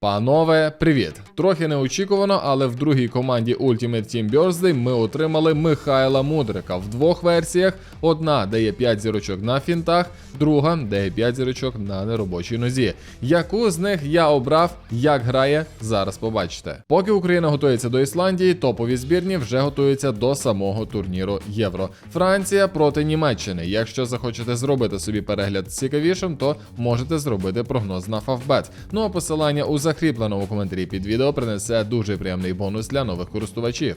Панове, привіт! Трохи неочікувано, але в другій команді Ultimate Team Birthday ми отримали Михайла Мудрика в двох версіях: одна, де є 5 зірочок на фінтах, друга, де є 5 зірочок на неробочій нозі. Яку з них я обрав, як грає, зараз побачите. Поки Україна готується до Ісландії, топові збірні вже готуються до самого турніру Євро. Франція проти Німеччини. Якщо захочете зробити собі перегляд цікавішим, то можете зробити прогноз на Фавбет. Ну а посилання у закріпленому коментарі під відео принесе дуже приємний бонус для нових користувачів.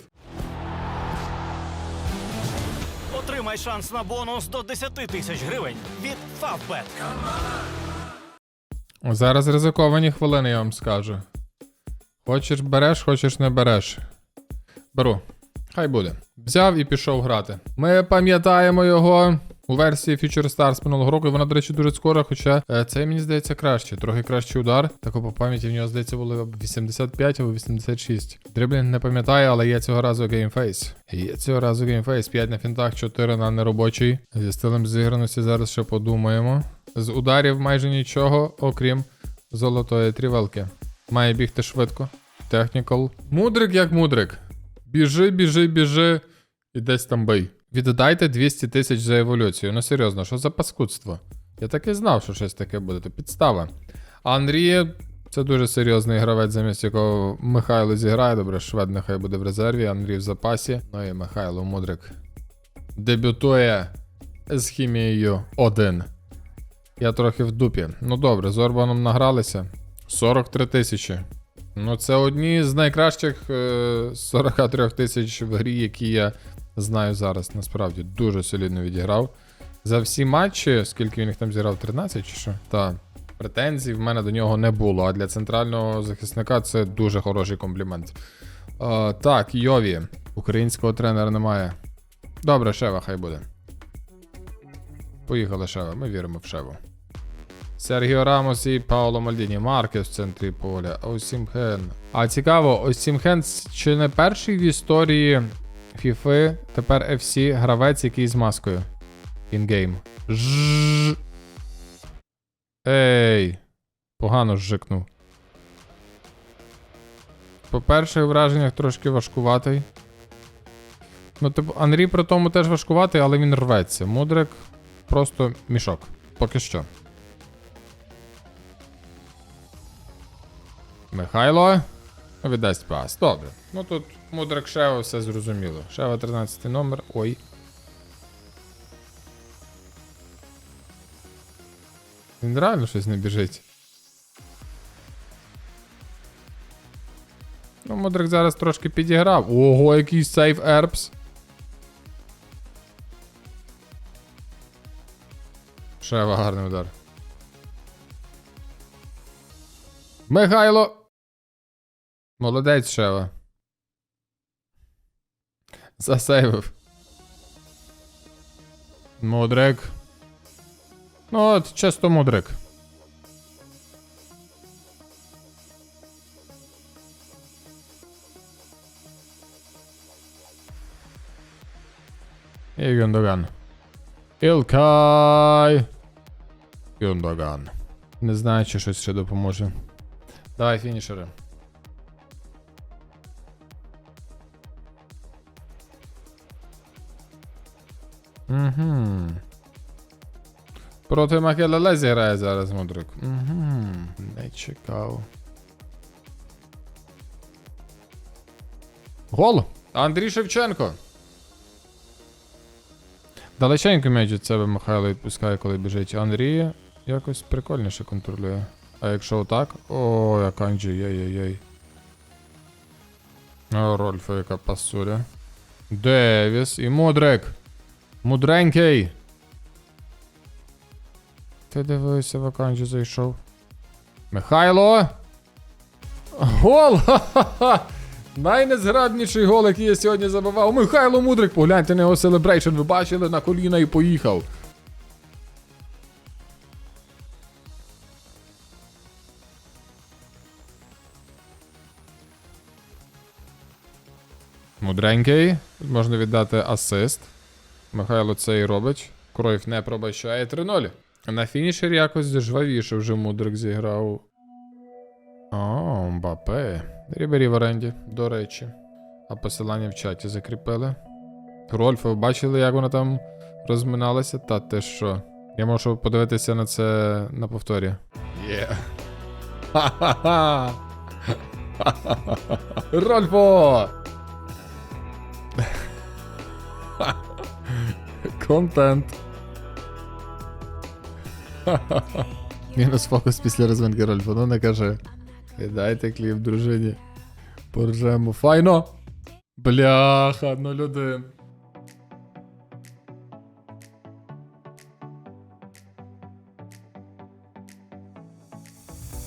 Отримай шанс на бонус до 10 тисяч гривень від Favbet. Зараз ризиковані хвилини, я вам скажу. Хочеш береш, хочеш не береш. Беру. Хай буде. Взяв і пішов грати. Ми пам'ятаємо його у версії Future Stars минулого року. Вона, до речі, дуже скоро, хоча е, це мені здається краще. Трохи кращий удар. Тако по пам'яті в нього, здається, було 85 або 86. Дриблінг не пам'ятаю, але є цього разу геймфейс. Є цього разу геймфейс. 5 на фінтах, 4 на неробочий. Зі стилем зіграності зараз ще подумаємо. З ударів майже нічого, окрім золотої трівелки. Має бігти швидко. Технікал. Мудрик як мудрик. Біжи, біжи, біжи. І десь там бий. Віддайте 200 тисяч за еволюцію. Ну серйозно, що за паскудство? Я так і знав, що щось таке буде. То підстава. А Андрій це дуже серйозний гравець, замість якого Михайло зіграє. Добре, швед нехай буде в резерві, Андрій в запасі. Ну і Михайло Мудрик дебютує з хімією 1. Я трохи в дупі. Ну добре, з Орбаном награлися. 43 тисячі. Ну, це одні з найкращих е, 43 тисяч в грі, які я знаю зараз. Насправді дуже солідно відіграв. За всі матчі, скільки він їх там зіграв, 13 чи що? Так. Претензій в мене до нього не було. А для центрального захисника це дуже хороший комплімент. Е, так, Йові. Українського тренера немає. Добре, Шева, хай буде. Поїхали Шева, ми віримо в Шеву. Сергіо Рамос і Пауло Мальдіні. Маркес в центрі поля. Осімхен. А цікаво, Осімхен чи не перший в історії FIFA, тепер FC гравець, який з маскою. Інгейм. Жжж. Ей. Погано зжикнув. По перших враженнях трошки важкуватий. Ну, типу, Анрі при тому теж важкуватий, але він рветься. Мудрик просто мішок. Поки що. Михайло. Віддасть пас. Добре. Ну тут мудрик Шева, все зрозуміло. Шева 13 номер. Ой. Він реально щось не біжить. Ну, мудрик зараз трошки підіграв. Ого, який сейф Ерпс. Шева гарний удар. Михайло. Молодець, Шева. Засейвив. Мудрик. Ну от, чисто мудрик. І Гюндоган. Ілкай. Гюндоган. Не знаю, чи щось ще допоможе. Давай, фінішери. Угу. Проти Макелеле зіграє зараз мудрик. Угу. Не чекав. Гол! Андрій Шевченко. Далеченько м'яч від себе Михайло відпускає, коли біжить. Андрій якось прикольніше контролює. А якщо отак. О, як Анджі, єй-єй-єй. О, Рольфа, яка пасуля. Девіс і Мудрик. Мудренький. Ти дивився, в зайшов. Михайло. Гол! Ха-ха-ха! Гол, який я сьогодні забивав. Михайло Мудрик, погляньте на його селебрейшн, ви бачили на коліна і поїхав. Мудренький. Можна віддати асист. Михайло це і робить. Кройф не пробачає 3-0. На фінішері якось жвавіше вже мудрик зіграв. О, Мбапе. Рібері в оренді, до речі. А посилання в чаті закріпили. Рольф, ви бачили, як вона там розминалася? Та ти що? Я можу подивитися на це на повторі. Є. Ха-ха-ха! Рольфо! Контент. Мінус фокус після розминки Рольфо, ну не кажи. Дайте кліп дружині. Поржемо. Файно. Бляха, ну люди.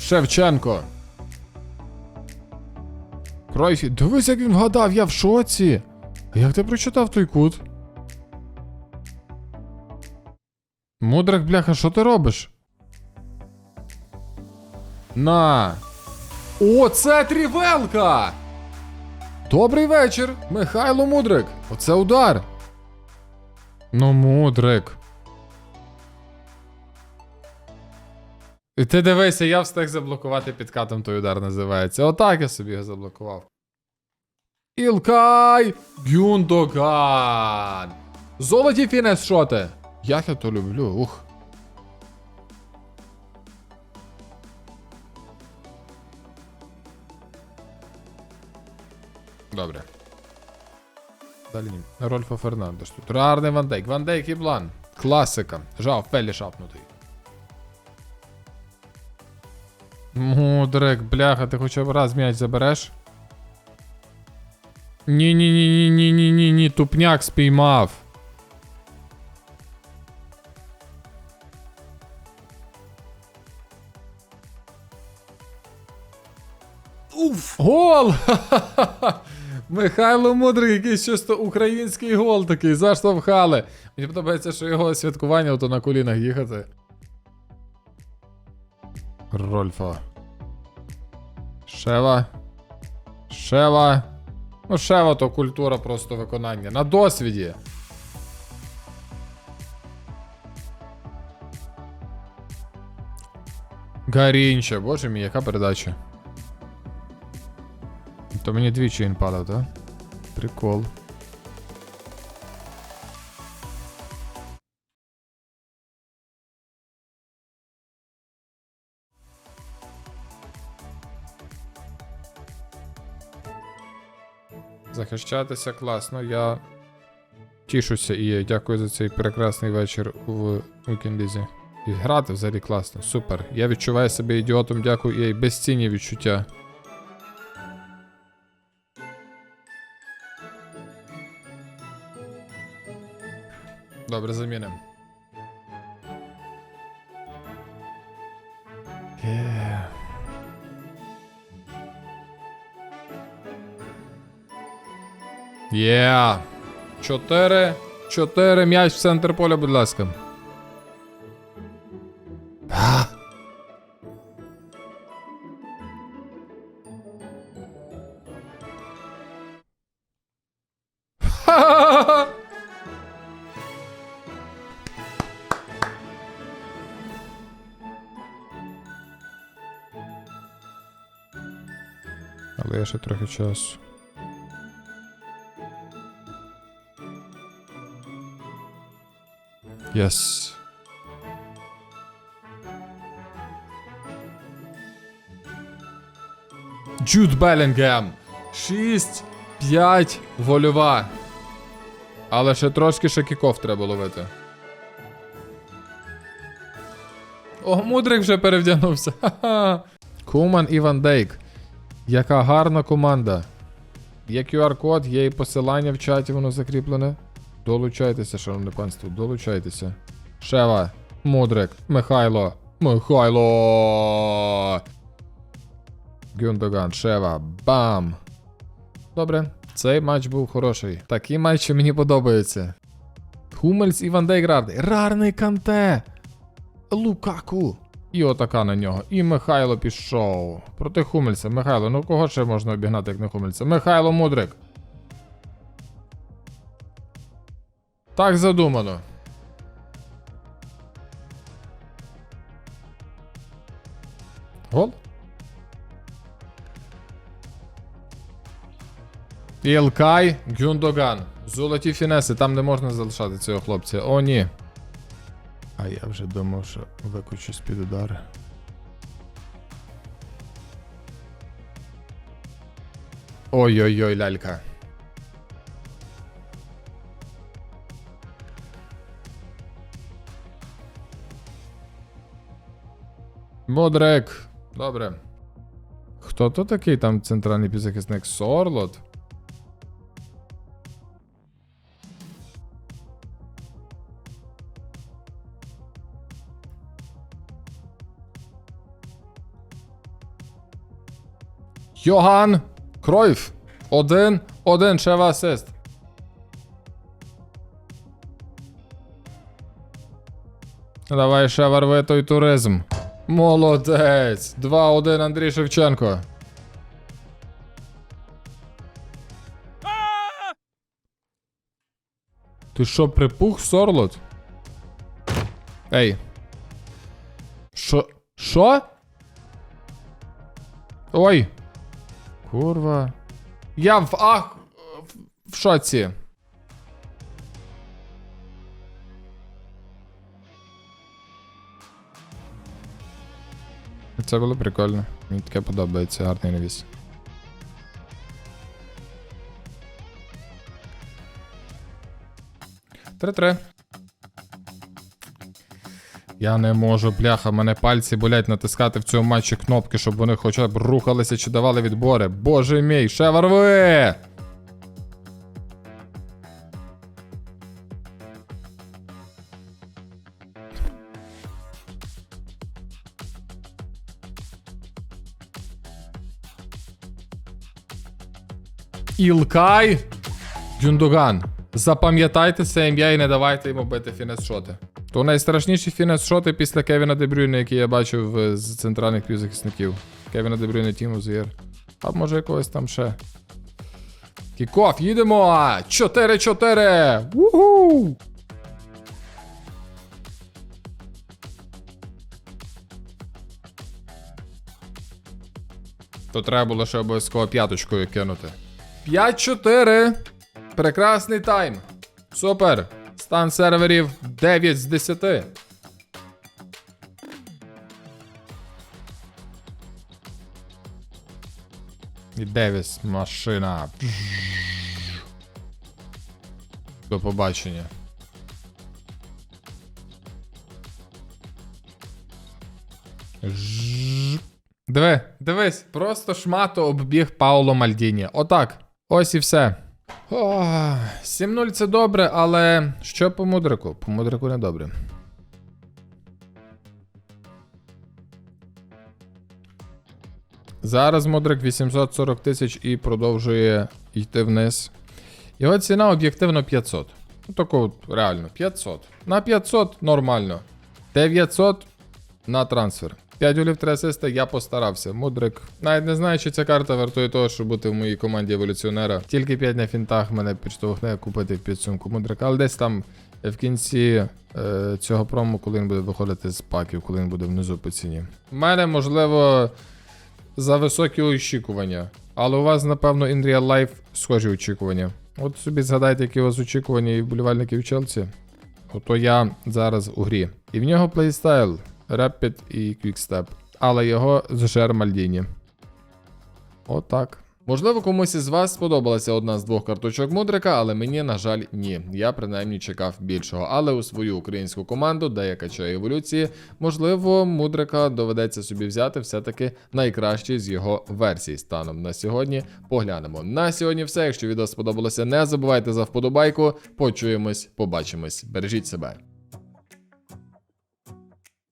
Шевченко. Кройфі, дивись, як він вгадав, я в шоці. Як ти прочитав той кут? Мудрик, бляха, що ти робиш? На. О, це трівелка! Добрий вечір, Михайло Мудрик. Оце удар. Ну, Мудрик. І ти дивися, я встиг заблокувати підкатом той удар називається. Отак я собі його заблокував. Ілкай Гюндоган. Золоті фінес шоти. Як я то люблю, ух. Добре. Далі ні. Рольфо Фернандеш тут. Рарний Ван Дейк. Ван Дейк і Блан. Класика. Жав, Фелі шапнутий. Мудрик, бляха, ти хоча б раз м'яч забереш? Ні-ні-ні-ні-ні-ні-ні, тупняк спіймав. Гол! Ха-ха-ха! Михайло Мудрик, якийсь чисто український гол такий, заштовхали. Мені подобається, що його святкування ото на колінах їхати. Рольфа. Шева. Шева. Ну, Шева то культура просто виконання. На досвіді. Гарінча, боже мій, яка передача. То мені двічі він падав, так? Прикол. Захищатися класно. Я тішуся і дякую за цей прекрасний вечір в Вікендізі. І грати взагалі класно, супер. Я відчуваю себе ідіотом, дякую і безцінні відчуття. Добре, замінимо. Є. Є. Чотири. Чотири. М'яч в центр поля, будь ласка. Ха-ха-ха! Але є ще трохи часу. Єс. Джуд Белінгем. 6-5 вольова. Але ще трошки ще кіков треба ловити. О, Мудрик вже перевдягнувся. Ха-ха. Куман і Ван Дейк. Яка гарна команда. Є QR-код, є і посилання в чаті, воно закріплене. Долучайтеся, шановне панство, долучайтеся. Шева, Мудрик, Михайло, Михайло. Гюндоган, Шева, бам. Добре, цей матч був хороший. Такі матчі мені подобаються. Хумельс і Ван Дейк рарний. Рарний канте. Лукаку. І отака на нього. І Михайло пішов. Проти Хумельса. Михайло, ну кого ще можна обігнати, як не Хумельса? Михайло Мудрик. Так задумано. Гол? Ілкай Гюндоган. Золоті фінеси, там не можна залишати цього хлопця. О, ні. А я вже думав, що викучусь під удари. Ой-ой-ой, лялька. Модрик. Добре. Хто то такий там центральний півзахисник? Сорлот? Йоган Кройф. Один, один, ще в асист. Давай ще ворви той туризм. Молодець. 2-1 Андрій Шевченко. Ти що, припух, Сорлот? Ей. Що? Що? Ой. Курва. Я в ах. В, шоці. Це було прикольно. Мені таке подобається, гарний навіс. Три-три. Я не можу, бляха, мене пальці болять натискати в цьому матчі кнопки, щоб вони хоча б рухалися чи давали відбори. Боже мій, ще! Ілкай Гюндоган. Запам'ятайте це ім'я і не давайте йому бити фінес-шоти. То найстрашніші фінес-шоти після Кевіна Дебрюйна, які я бачив е, з центральних півзахисників. Кевіна Дебрюйна, Тіму Зір. А може якогось там ще. Кікоф, їдемо! 4-4! Вуху! То треба було ще обов'язково п'яточкою кинути. 5-4. Прекрасний тайм. Супер. Стан серверів 9 з 10. І Девіс, машина. До побачення. Диви, дивись, просто шмато оббіг Пауло Мальдіні. Отак. Ось і все. О, 7-0 це добре, але що по мудрику? По мудрику не добре. Зараз мудрик 840 тисяч і продовжує йти вниз. Його ціна об'єктивно 500. Ну, тако реально, 500. На 500 нормально. 900 на трансфер. 5 голів 3 асиста, я постарався. Мудрик. Навіть не знаю, чи ця карта вартує того, щоб бути в моїй команді еволюціонера. Тільки 5 на фінтах мене підштовхне купити в підсумку Мудрика. Але десь там в кінці е, цього прому, коли він буде виходити з паків, коли він буде внизу по ціні. У мене, можливо, за високі очікування. Але у вас, напевно, in real life схожі очікування. От собі згадайте, які у вас очікування і вболівальників Челсі. Ото я зараз у грі. І в нього плейстайл, Rapid і Quickstep. Але його зжер Мальдіні. Отак. Можливо, комусь із вас сподобалася одна з двох карточок Мудрика, але мені, на жаль, ні. Я принаймні чекав більшого. Але у свою українську команду, де я качаю еволюції, можливо, Мудрика доведеться собі взяти все-таки найкращий з його версій. Станом на сьогодні поглянемо. На сьогодні все. Якщо відео сподобалося, не забувайте за вподобайку. Почуємось, побачимось. Бережіть себе.